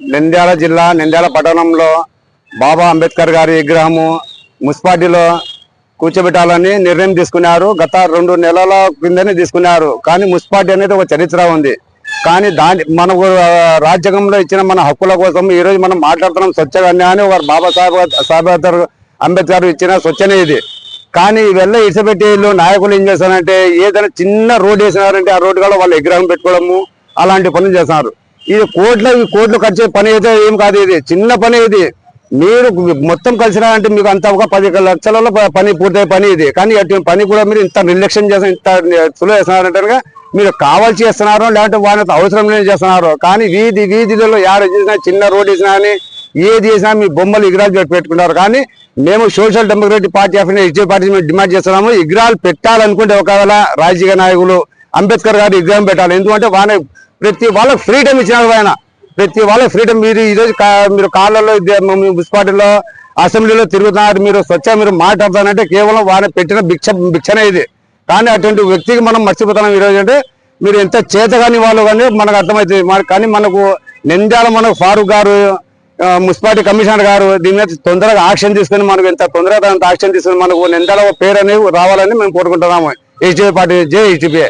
నంద్యాల జిల్లా నంద్యాల పట్టణంలో బాబా అంబేద్కర్ గారి విగ్రహము మున్సిపాలిటీలో కూర్చోబెట్టాలని నిర్ణయం తీసుకున్నారు. గత రెండు నెలల కిందనే తీసుకున్నారు. కానీ మున్సిపాలిటీ అనేది ఒక చరిత్ర ఉంది. కానీ దాని మనకు రాజ్యాంగంలో ఇచ్చిన మన హక్కుల కోసం ఈ రోజు మనం మాట్లాడుతున్నాం స్వచ్ఛగా అని ఒక బాబా సాహెబ్ అంబేద్కర్ ఇచ్చిన స్వచ్ఛనే ఇది. కానీ ఇవన్నీ ఇడిచిపెట్టి నాయకులు ఏం చేస్తారంటే ఏదైనా చిన్న రోడ్డు వేసినారంటే ఆ రోడ్డు కూడా వాళ్ళు విగ్రహం పెట్టుకోవడము అలాంటి పనులు చేస్తున్నారు ఇది కోట్ల ఈ కోట్లు ఖర్చు పని అయితే ఏం కాదు ఇది. చిన్న పని ఇది. మీరు మొత్తం కలిసినారంటే మీకు అంత ఒక పది లక్షలలో పని పూర్తయ్యే పని ఇది. కానీ అటువంటి పని కూడా మీరు ఇంత నిర్లక్ష్యం చేసిన ఇంత సులువు చేస్తున్నారంటే మీరు కావాల్సి చేస్తున్నారు లేకపోతే వాళ్ళకి అవసరం లేని చేస్తున్నారు. కానీ వీధి వీధిలో యాడ చేసినా చిన్న రోడ్ వేసినా కానీ ఏది చేసినా మీ బొమ్మలు ఇగ్రాలు పెట్టుకుంటారు. కానీ మేము Social Democratic Party of India party మేము డిమాండ్ చేస్తున్నాము. ఇగ్రాలు పెట్టాలనుకుంటే ఒకవేళ రాజకీయ నాయకులు అంబేద్కర్ గారు విగ్రహం పెట్టాలి. ఎందుకంటే వాళ్ళ ప్రతి వాళ్ళకి ఫ్రీడమ్ ఇచ్చినారు ఆయన. ప్రతి వాళ్ళకి ఫ్రీడమ్. మీరు ఈరోజు కా- మీరు కాళ్ళలో మున్సిపాలిటీలో అసెంబ్లీలో తిరుగుతున్నారు. మీరు స్వచ్ఛ మీరు మాట్లాడుతానంటే కేవలం వారిని పెట్టిన భిక్ష భిక్షనే ఇది. కానీ అటువంటి వ్యక్తికి మనం మర్చిపోతున్నాం ఈరోజు అంటే మీరు ఎంత చేతగాని వాళ్ళు కానీ మనకు అర్థమవుతుంది మన- కానీ మనకు నింద్యాల మనకు ఫారూక్ గారు మున్సిపాలిటీ కమిషనర్ గారు దీని మీద తొందరగా యాక్షన్ తీసుకుని మనకు ఎంత తొందరగా అంత యాక్షన్ తీసుకుని మనకు నిందాల పేరు అనేది రావాలని మేము కోరుకుంటున్నాము. హెచ్డిపి పార్టీ జే హెచ్డిపిఏ